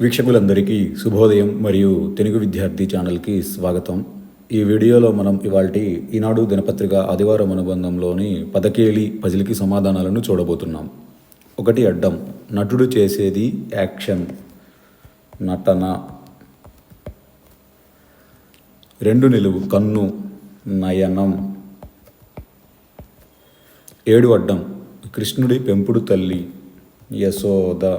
వీక్షకులందరికీ శుభోదయం మరియు తెలుగు విద్యార్థి ఛానల్కి స్వాగతం. ఈ వీడియోలో మనం ఇవాల్టి ఈనాడు దినపత్రిక ఆదివారం అనుబంధంలోని పదకేలి పజిల్కి సమాధానాలను చూడబోతున్నాం. ఒకటి అడ్డం నటుడు చేసేది యాక్షన్. నటన. రెండు నిలువు కన్ను. నయనం. ఏడు అడ్డం కృష్ణుడి పెంపుడు తల్లి. యశోద.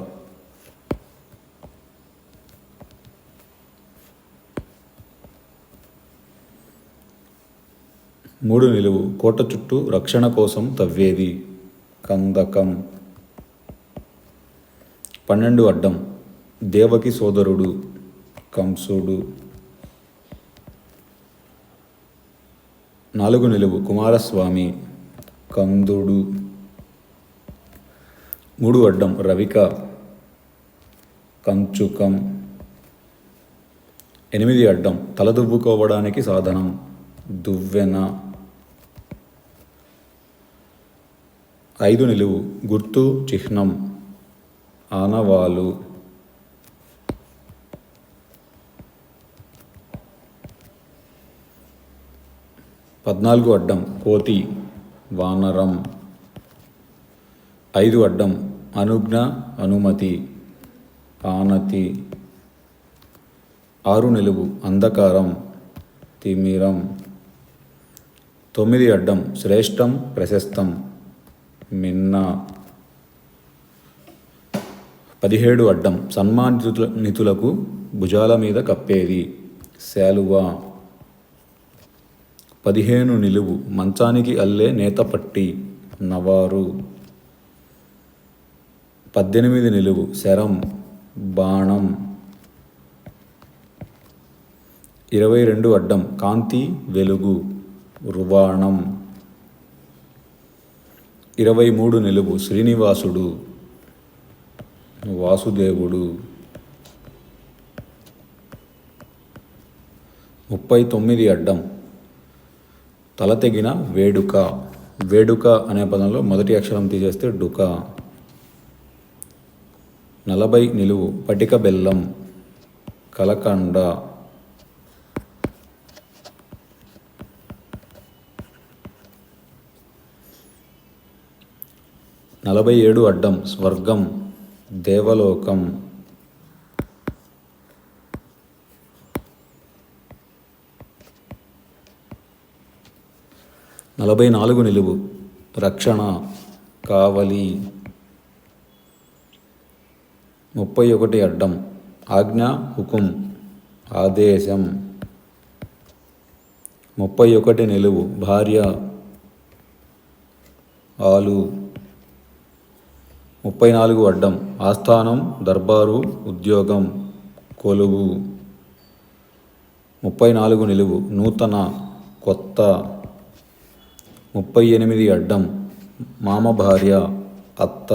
మూడు నిలువు. కోట చుట్టూ రక్షణ కోసం తవ్వేది. కందకం. పన్నెండు అడ్డం. దేవకి సోదరుడు. కంసుడు. నాలుగు నిలువు. కుమారస్వామి. కందుడు. మూడు అడ్డం. రవిక. కంచుకం. ఎనిమిది అడ్డం. తలదువ్వుకోవడానికి సాధనం. దువ్వెన. ఐదు నిలువు. గుర్తు చిహ్నం. ఆనవాలు. పద్నాలుగు అడ్డం. కోతి. వానరం. ఐదు అడ్డం. అనుజ్ఞ అనుమతి. ఆనతి. ఆరు నిలువు. అంధకారం. తిమిరం. తొమ్మిది అడ్డం. శ్రేష్టం ప్రశస్తం. మిన్న. పదిహేడు అడ్డం. సన్మానితుల నితులకు భుజాల మీద కప్పేది. శాలువా. పదిహేను నిలువు. మంచానికి అల్లే నేతపట్టి నవారు. పద్దెనిమిది నిలువు. శరం. బాణం. ఇరవై రెండు అడ్డం. కాంతి వెలుగు. రువాణం. ఇరవై మూడు నిలువు శ్రీనివాసుడు వాసుదేవుడు. ముప్పై తొమ్మిది అడ్డం. తల తెగిన వేడుక. వేడుక అనే పదంలో మొదటి అక్షరం తీసేస్తే డుక. నలభై నిలువు పటిక బెల్లం కలకండ. నలభై ఏడు అడ్డం స్వర్గం దేవలోకం. నలభై నాలుగు నిలువు రక్షణ కావలి. ముప్పై ఒకటి అడ్డం ఆజ్ఞ హుకుం ఆదేశం. ముప్పై ఒకటి నిలువు భార్య ఆలు. ముప్పై నాలుగు అడ్డం. ఆస్థానం దర్బారు ఉద్యోగం కొలువు. ముప్పై నాలుగు నిలువు. నూతన కొత్త. ముప్పై ఎనిమిది అడ్డం. మామ భార్య అత్త.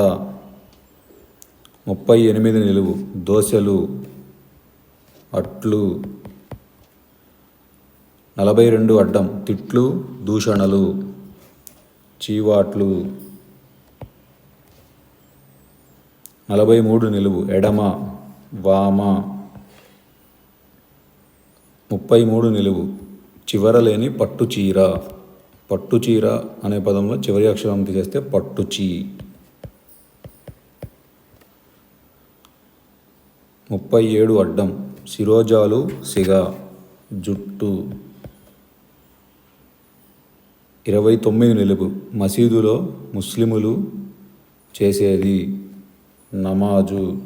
ముప్పై ఎనిమిది నిలువు. దోశలు అట్లు. నలభై రెండు అడ్డం. తిట్లు దూషణలు. చీవాట్లు. నలభై మూడు నిలువు ఎడమ వామ. ముప్పై మూడు నిలువు చివరలేని పట్టుచీర. పట్టుచీర అనే పదంలో చివరి అక్షరం తీసేస్తే పట్టుచీ. ముప్పై ఏడు అడ్డం శిరోజాలు సిగ జుట్టు. ఇరవై తొమ్మిది నిలువు మసీదులో ముస్లిములు చేసేది. నమాజు.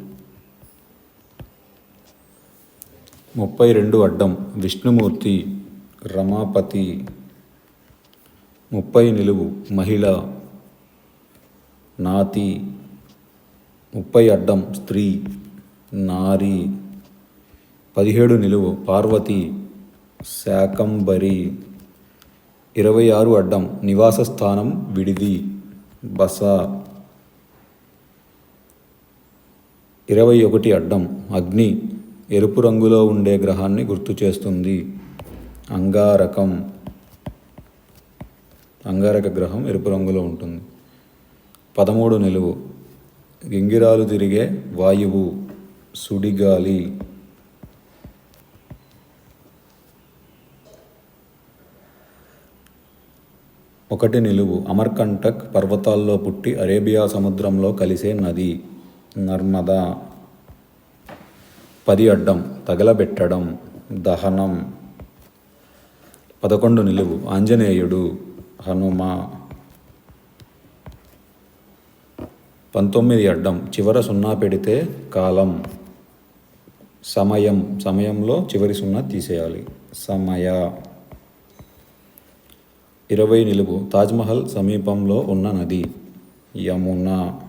ముప్పై రెండు అడ్డం విష్ణుమూర్తి రమాపతి. ముప్పై నిలువు మహిళ. నాతి. ముప్పై అడ్డం స్త్రీ. నారి. పదిహేడు నిలువు పార్వతి. శాకంబరి. ఇరవై ఆరు అడ్డం నివాస స్థానం విడిది బస. ఇరవై ఒకటి అడ్డం అగ్ని ఎరుపు రంగులో ఉండే గ్రహాన్ని గుర్తు చేస్తుంది. అంగారకం. అంగారక గ్రహం ఎరుపు రంగులో ఉంటుంది. పదమూడు నిలువు. గింగిరాలు తిరిగే వాయువు సుడిగాలి. ఒకటి నిలువు. అమర్కంటక్ పర్వతాల్లో పుట్టి అరేబియా సముద్రంలో కలిసే నది. నర్మదా పది అడ్డం తగలబెట్టడం దహనం పదకొండు నిలువు ఆంజనేయుడు హనుమ పంతొమ్మిది అడ్డం చివర సున్నా పెడితే కాలం సమయం సమయంలో చివరి సున్నా తీసేయాలి. సమయ ఇరవై నిలువు తాజ్మహల్ సమీపంలో ఉన్న నది యమున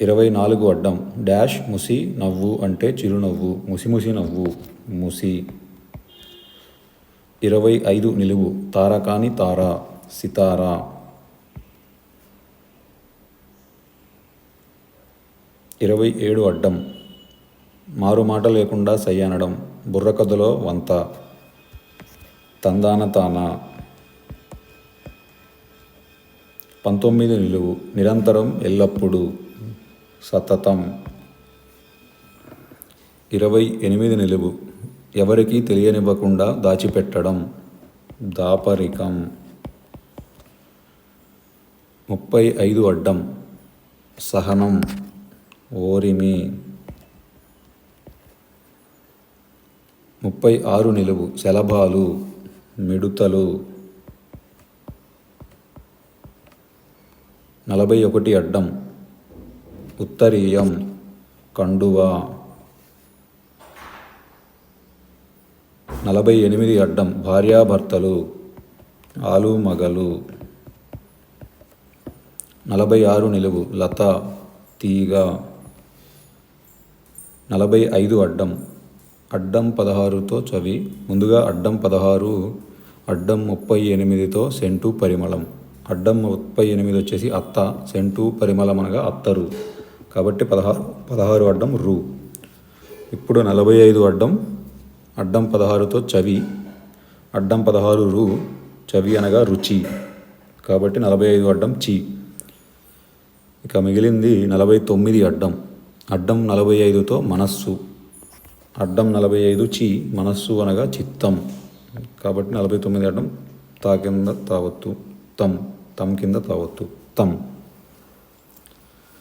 ఇరవై నాలుగు అడ్డం. డాష్ ముసి నవ్వు అంటే చిరునవ్వు. ముసిముసి నవ్వు. ముసి. ఇరవై ఐదు నిలువు. తారకాని తార. సితారా. ఇరవై ఏడు అడ్డం. మారు మాట లేకుండా సయ్యనడం. బుర్రకథలో వంత. తందాన తాన. పంతొమ్మిది నిలువు. నిరంతరం ఎల్లప్పుడూ. సతతం. ఇరవై ఎనిమిది నిలువు. ఎవరికీ తెలియనివ్వకుండా దాచిపెట్టడం దాపరికం. ముప్పై ఐదు అడ్డం. సహనం ఓరిమి. ముప్పై ఆరు నిలువు. శలభాలు మిడుతలు. నలభై ఒకటి అడ్డం. ఉత్తరీయం కండువా। నలభై ఎనిమిది అడ్డం భార్యాభర్తలు ఆలు మగలు నలభై ఆరు నిలువు లత తీగ. నలభై ఐదు అడ్డం అడ్డం పదహారుతో చవి ముందుగా అడ్డం పదహారు అడ్డం ముప్పై ఎనిమిదితో సెంటు పరిమళం. అడ్డం ముప్పై ఎనిమిది వచ్చేసి అత్త సెంటు పరిమళం అనగా అత్తరు. కాబట్టి పదహారు పదహారు అడ్డం రు. ఇప్పుడు నలభై ఐదు అడ్డం అడ్డం పదహారుతో చవి అడ్డం పదహారు రు చవి అనగా రుచి. కాబట్టి నలభై ఐదు అడ్డం చి. ఇక మిగిలింది నలభై తొమ్మిది అడ్డం అడ్డం నలభై ఐదుతో మనస్సు. అడ్డం నలభై ఐదు చి మనస్సు అనగా చిత్తం. కాబట్టి నలభై తొమ్మిది అడ్డం తా కింద తావత్తు తం తం కింద తావత్తు తం.